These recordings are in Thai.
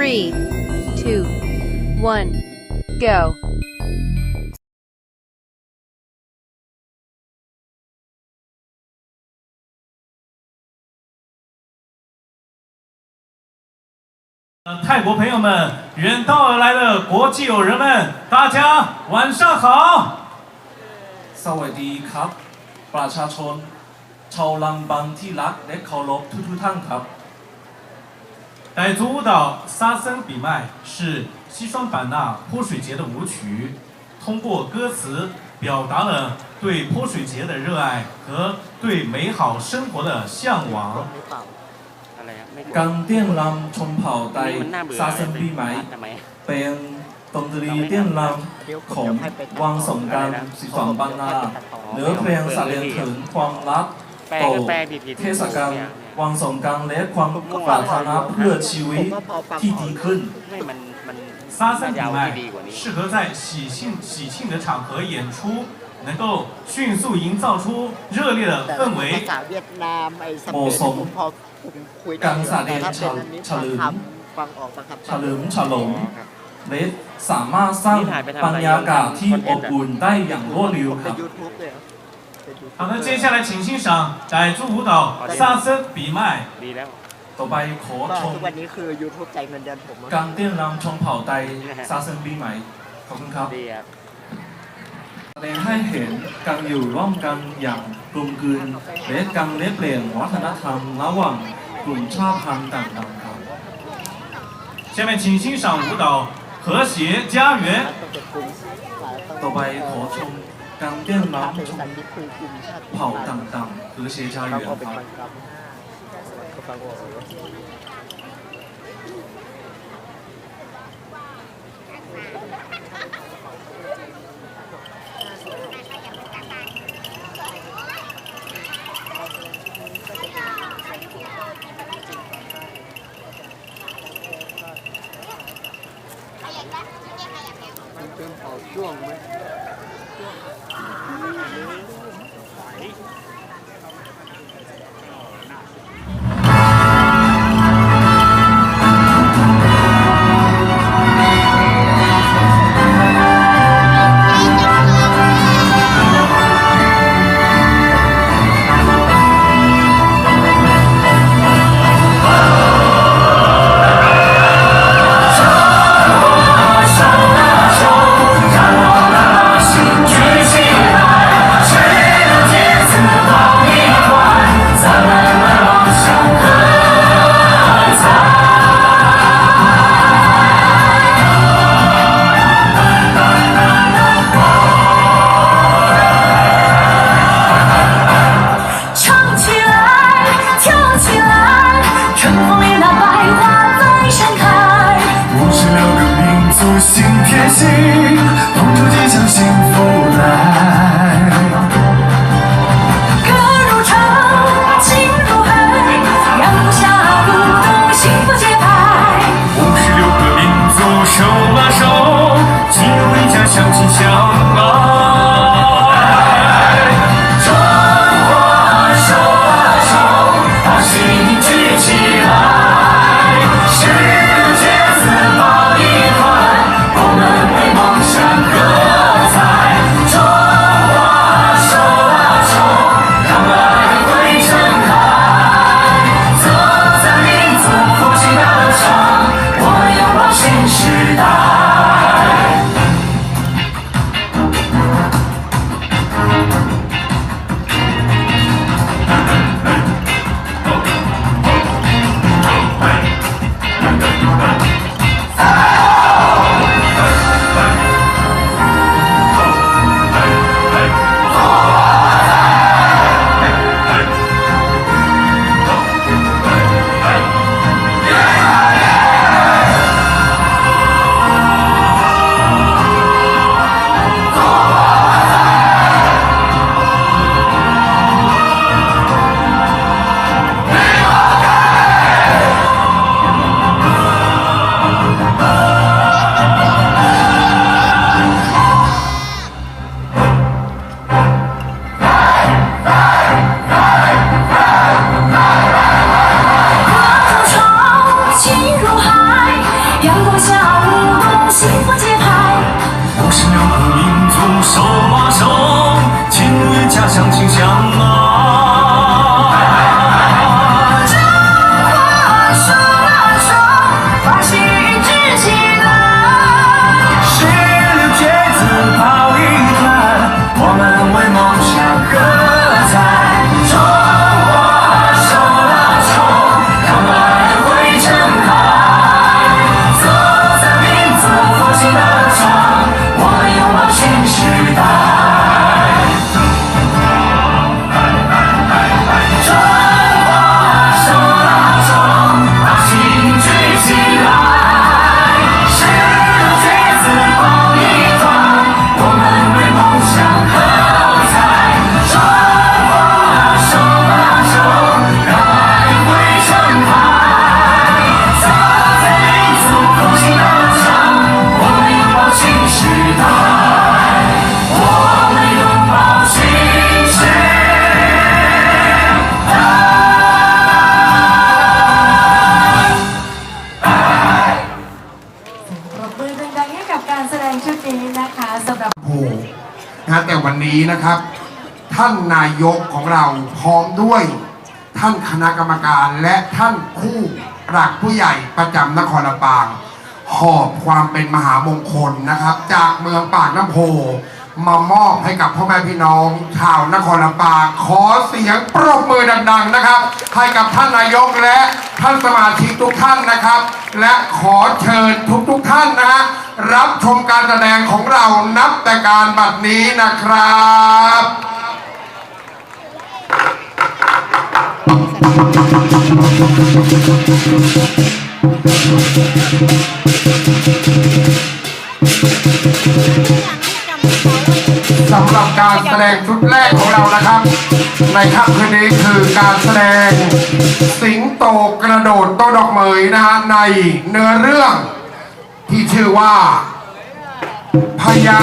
Three, two, one, go. 呃泰国朋友们，远道而来的国际友人们，大家晚上好。 สวัสดีครับ ประชาชน ชาวลังบังที่รักและเคารพทุกๆท่านครับ 傣族舞蹈沙僧比麦是西双版纳泼水节的舞曲，通过歌词表达了对泼水节的热爱和对美好生活的向往。 หรือเปล่าอะไรอะไม่กลัว การเต้นรำชนเผ่าไต นี่มันน่าเบื่อ ซาเซนปีไหม ทำไม เป็นดนตรีเต้นรำของวังสงกรารสิฟังบางนาเนื้อเพลงแสดงถึงความรัก แปล ต่อ ก็แปลผิดๆ เทศกาล เนี่ย วังสงกรารและความปรารถนาเพื่อชีวิตที่ดีขึ้น ไม่มันมัน 沙僧比 น่าจะเอา 麦 ที่ดีกว่านี้ 适合在喜庆喜庆的场合演出，能够迅速营造出热烈的 แต่ 氛 ภา 围。 ษาเวียดนามไอ้ส โม เปน สม ผมพอผมคุยได้ กัง อยู่ สาเด แต่ น ถ้าเป็นอันนี้ ฉ บาง ลิม คำฟังออกบางคำ เฉ ฟัง ลิมฉลองและสามารถสร้างบรรยากาศที่อบอุ่นได้อย่างรวดเร็ว ผม ค ใน รับ ยูทูบเลยเหรอใน YouTube 好的，接下来请欣赏傣族舞蹈沙僧比麦。 ดีแล้ว ต่อไปขอ ก็ ชม ทุกวันนี้คือ YouTube จ่ายเงินเดือนผมอะ การเต้นรำชมเผ่าไตซาเซนปีใหม่ขอบคุณครับ ดีครับ แสดงให้เห็นการอยู่ร่วมกันอย่างกลมกลืนและการเล่นเปลี่ยนวัฒนธรรมระหว่างกลุ่มชาติพันธุ์ต่างๆครับ 下面请欣赏舞蹈和谐家园。 ต้องเป็นกลุ่มต้อง ต่อไปขอชม การเต้น ถ้าเป็น รำช สั ม นติคือกลุ่มชาติ เผ่าต่างๆหรือเชจา เรา เวียน ก็เป็น ครับ บางคำก็ฟังอ นี้นะครับ ท่านนายกของเราพร้อมด้วย ท่านคณะกรรมการและท่านคู่หลักผู้ใหญ่ประจำนครลำปางหอบความเป็นมหามงคลนะครับ จากเมืองปากน้ำโพ มามอบให้กับพ่อแม่พี่น้องชาวนครลำปางขอเสียงปรบมือดัง ๆนะครับ ให้กับท่านนายกและท่านสมาชิกทุกท่านนะครับ และขอเชิญทุกๆท่านนะฮะรับชมการแสดงของเรานับแต่การบัดนี้นะครับสำหรับการแสดงชุดแรกของเรานะครับ ในค่ำคืนนี้คือการแสดง สิงโตกระโดดโตดอกเหมยนะฮะในเนื้อเรื่องที่ชื่อว่าพญา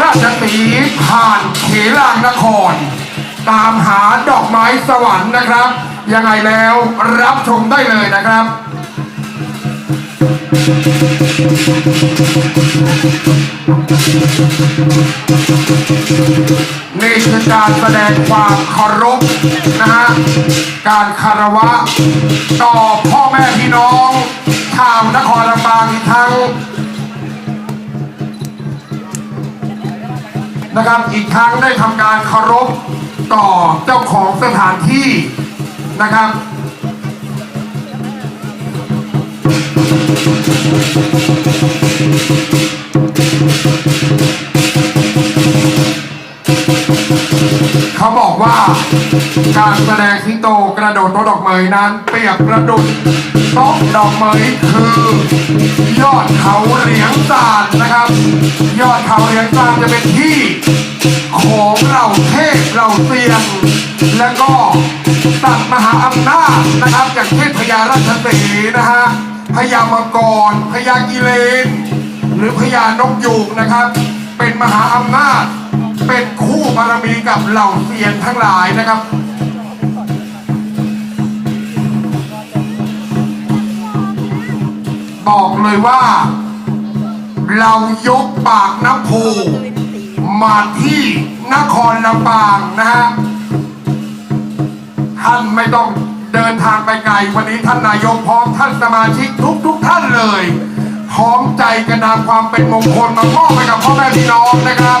ราชสีห์ผ่านเขลางนคร ตามหาดอกไม้สวรรค์นะครับ ยังไงแล้วรับชมได้เลยนะครับ นี่คือการแสดงความเคารพนะฮะ การคารวะ ต่อพ่อแม่พี่น้องชาวนครลำปางอีกทั้งนะครับอีกทั้งได้ทำการเคารพต่อเจ้าของสถานที่นะครับ เขาบอกว่าการแสดงสิงโตกระโดดโต๊ะดอกเมยนั้นเปรียบประดุจโต๊ะดอกเมยคือ ยอดเขาเหลียงซานนะครับ ยอดเขาเหลียงซานจะเป็นที่ของเราเทพเราเซียนและก็สัตว์มหาอำนาจนะครับ อย่างเช่นพญาราชสีนะฮะ พญามังกรพญากิเลน หรือพญานกยูงนะครับ เป็นมหาอำนาจ เป็นคู่บารมีกับเหล่าเซียนทั้งหลายนะครับบอกเลยว่า เรายกปากน้ำโพมาที่นครลำปางนะฮะท่านไม่ต้อง เดินทางไปไกลวันนี้ท่านนายกพร้อมท่านสมาชิกทุกทุกท่านเลย พร้อมใจกันนำความเป็นมงคลมามอบให้กับพ่อแม่พี่น้องนะครับ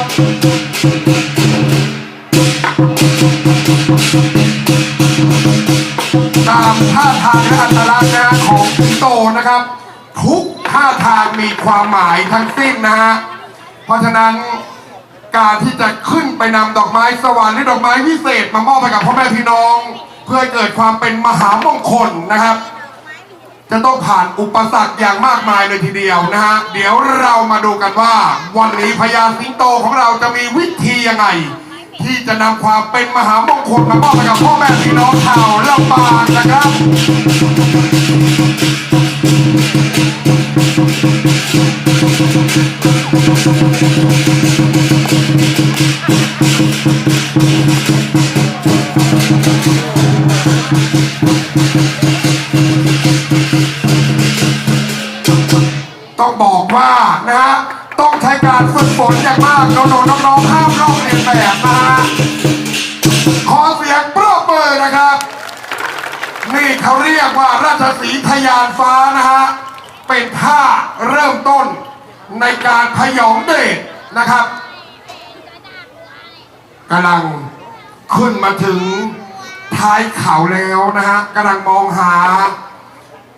ตามท่าทางและอัตลักษณ์ของสิงโตนะครับ ทุกท่าทางมีความหมายทั้งสิ้นนะฮะเพราะฉะนั้นการที่จะขึ้นไปนำดอกไม้สวรรค์หรือดอกไม้พิเศษมามอบให้กับพ่อแม่พี่น้อง เพื่อให้เกิดความเป็นมหามงคลนะครับ จะต้องผ่านอุปสรรคอย่างมากมายเลยทีเดียวนะฮะเดี๋ยวเรามาดูกันว่า วันนี้พญาสิงโตของเราจะมีวิธียังไง ที่จะนำความเป็นมหามงคลมามอบให้กับพ่อแม่พี่น้องชาวลำปางนะครับ ต้องบอกว่านะฮะต้องใช้การฝึกฝนอย่างมากน้องๆน้องๆห้ามลองเลียนแบบนะฮะขอเสียงปรบมือนะครับ นี่เขาเรียกว่าราชสีทยานฟ้านะฮะเป็นท่าเริ่มต้นในการพยองเดชนะครับกำลัง ขึ้นมาถึงท้ายเขาแล้วนะฮะกำลังมองหา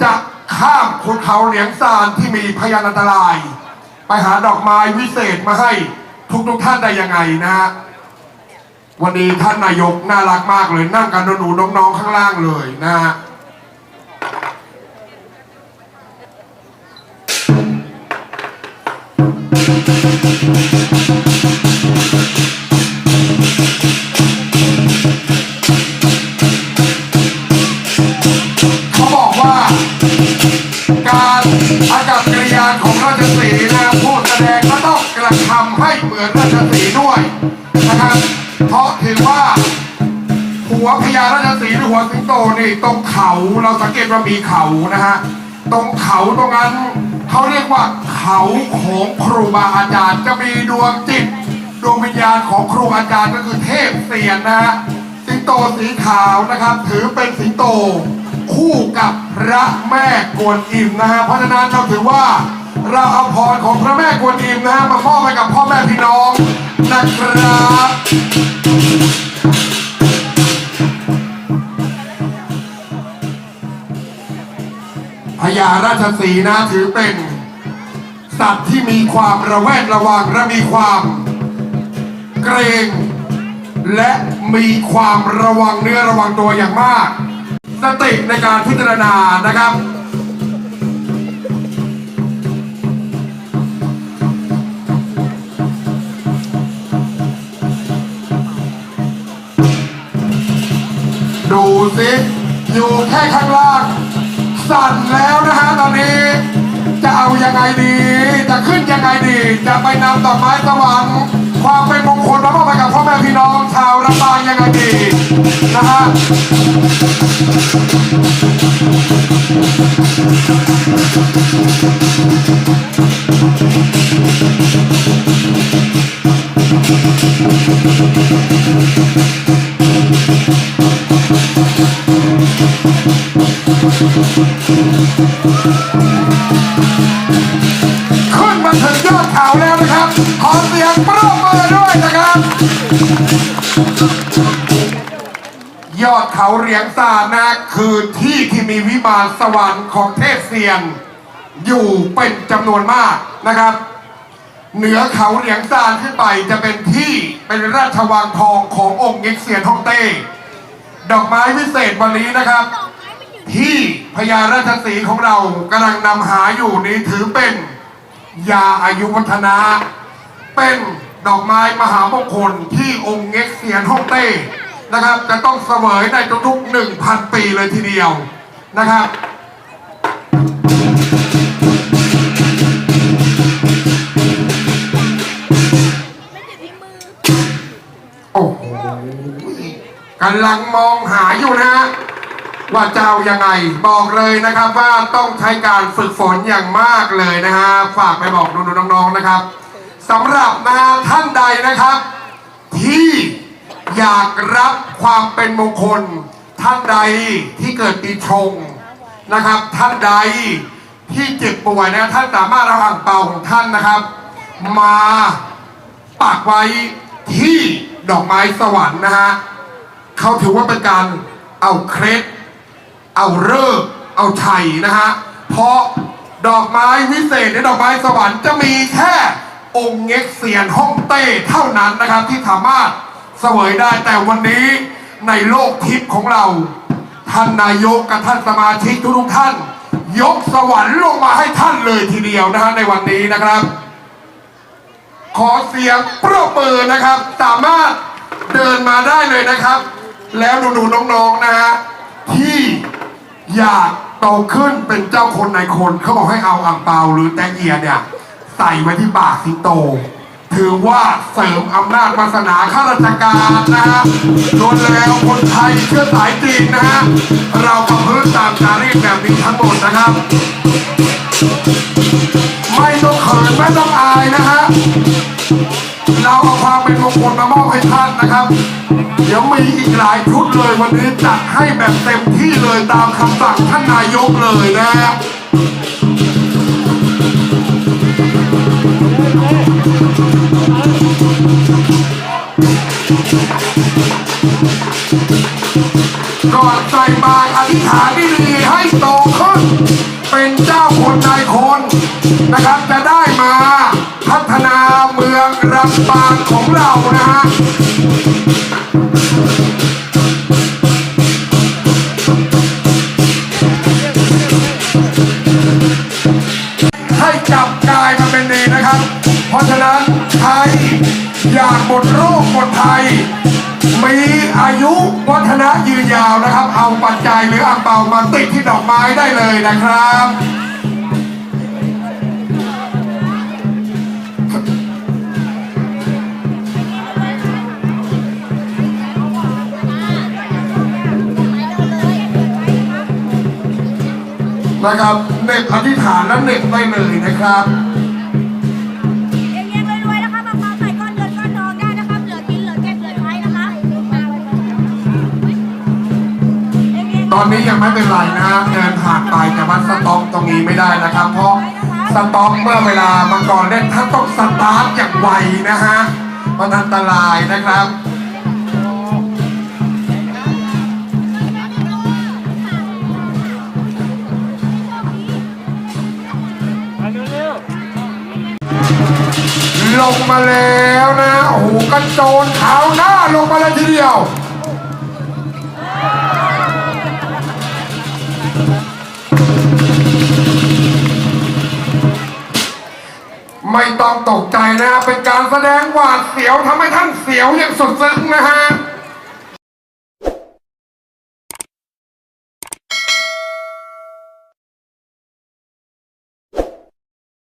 จะข้ามภูเขาเหลียงซานที่มีพยานอันตราย ไปหาดอกไม้วิเศษมาให้ทุกๆท่านได้ยังไงนะฮะวันนี้ท่านนายกน่ารักมากเลยนั่งกันหนูน้องๆข้างล่างเลยนะฮะ ตนี่ตรงเขาเราสังเกตว่ามีเขานะฮะตรงเขาตรงนั้นเขาเรียกว่าเขาของครูบาอาจารย์จะมีดวงจิตดวงวิญญาณของครูอาจารย์ก็คือเทพเสียนนะฮะสิงโตสีขาวนะครับ ถือเป็นสิงโต คู่กับพระแม่กวนอิมนะฮะเพราะฉะนั้นเราถือว่าเราเอาพรของพระแม่กวนอิมนะฮะมามอบให้กับพ่อแม่พี่น้องนะครับ ญาราชสีนะถือเป็น สัตว์ที่มีความระแวดระวังและมีความเกรง และมีความระวังเนื้อระวังตัวอย่างมาก สติในการพิจารณานะครับดูสิอยู่แค่ข้างล่าง สั่นแล้วนะฮะตอนนี้ จะเอายังไงดี จะขึ้นยังไงดี จะไปนำดอกไม้สวรรค์ความเป็นมงคลมามอบให้กับพ่อแม่พี่น้องชาวลำปางยังไงดีนะฮะ ขึ้นมาถึงยอดเขาแล้วนะครับ ขอเสียงปรบมือด้วยนะครับ ยอดเขาเรียงซานนะคือที่ที่มีวิมานสวรรค์ของเทพเซียนอยู่เป็นจำนวนมากนะครับ เหนือเขาเหลียงซานขึ้นไปจะเป็นที่เป็นราชวังทองขององค์เง็กเซียนฮ่องเต้ ดอกไม้วิเศษวันนี้นะครับ ที่พญาราชสีห์ของเรากำลังนำหาอยู่นี้ถือเป็นยาอายุวัฒนะ เป็นดอกไม้มหามงคลที่องค์เง็กเซียนฮ่องเต้นะครับ จะต้องเสวยในทุกๆหนึ่งพันปีเลยทีเดียวนะครับ ลังมองหาอยู่นะฮะว่าจะเอายังไงบอกเลยนะครับว่าต้องใช้การฝึกฝนอย่างมากเลยนะฮะฝากไปบอกดูๆน้องๆนะครับสำหรับนะฮะท่านใดนะครับ ที่อยากรับความเป็นมงคล ท่านใดที่เกิดปีชงนะครับ ท่านใดที่เจ็บป่วยนะท่านสามารถเอาอ่างเปาของท่านนะครับ มาปักไว้ที่ดอกไม้สวรรค์นะฮะ เขาถือว่าเป็นการเอาเคล็ดเอาเลิกษ์เอาชัยนะฮะ เพราะดอกไม้วิเศษในดอกไม้สวรรค์จะมีแค่องค์เง็กเซียนฮ่องเต้เท่านั้นนะครับที่สามารถเสวยได้แต่วันนี้ในโลกทิพย์ของเรา ท่านนายกกับท่านสมาชิกทุกท่าน ยกสวรรค์ลงมาให้ท่านเลยทีเดียวนะฮะในวันนี้นะครับ ขอเสียงปรบมือนะครับ สามารถเดินมาได้เลยนะครับ แล้วหนูๆน้องๆนะฮะที่อยากโตขึ้นเป็นเจ้าคนในายคนเขาบอกให้เอาอ่างเปาหรือแตงเอียเนี่ยใส่ไว้ที่ปากสิงโต ถือว่าเสริมอำนาจวาสนาข้าราชการนะฮะรวมแล้วคนไทยเชื้อสายจีนนะฮะเราประพฤติตามจารีตแบบนี้ทั้งหมดนะครับ ไม่ต้องเขินไม่ต้องอายนะฮะเราเอาความเป็นมงคลมามอบให้ท่านนะครับ เดี๋ยวมีอีกหลายชุดเลยวันนี้จัดให้แบบเต็มที่เลยตามคำสั่งท่านนายกเลยนะก่อนใส่บาตรอธิษฐานดีๆให้โตขึ้น เป็นเจ้าคนนายคนนะครับจะได้มาพัฒนาเมืองลำปางของเรานะฮะ หมดโรคหมดภัย มีอายุวัฒนะยืนยาวนะครับ เอาปัจจัยหรืออ่างเปามาติดที่ดอกไม้ได้เลยนะครับ นะครับเน็ตอธิษฐานและเน็ตได้เลยนะครับ อนนี้ยังไม่เป็นไรนะฮะเดินผ่านไปแต่ว่าสต็อกตรงนี้ไม่ได้นะครับ เพราะสต็อกเมื่อเวลามังกรเล่นท่านต้องสตาร์ทอย่างไวนะฮะมันอันตรายนะครับลงมาแล้วนะ โอ้โหกระโจนเท้าหน้าลงมาเลยทีเดียว ไม่ต้องตกใจนะเป็นการแสดงหวาดเสียวทำให้ท่านเสียวอย่างสุดซึ้งนะฮะ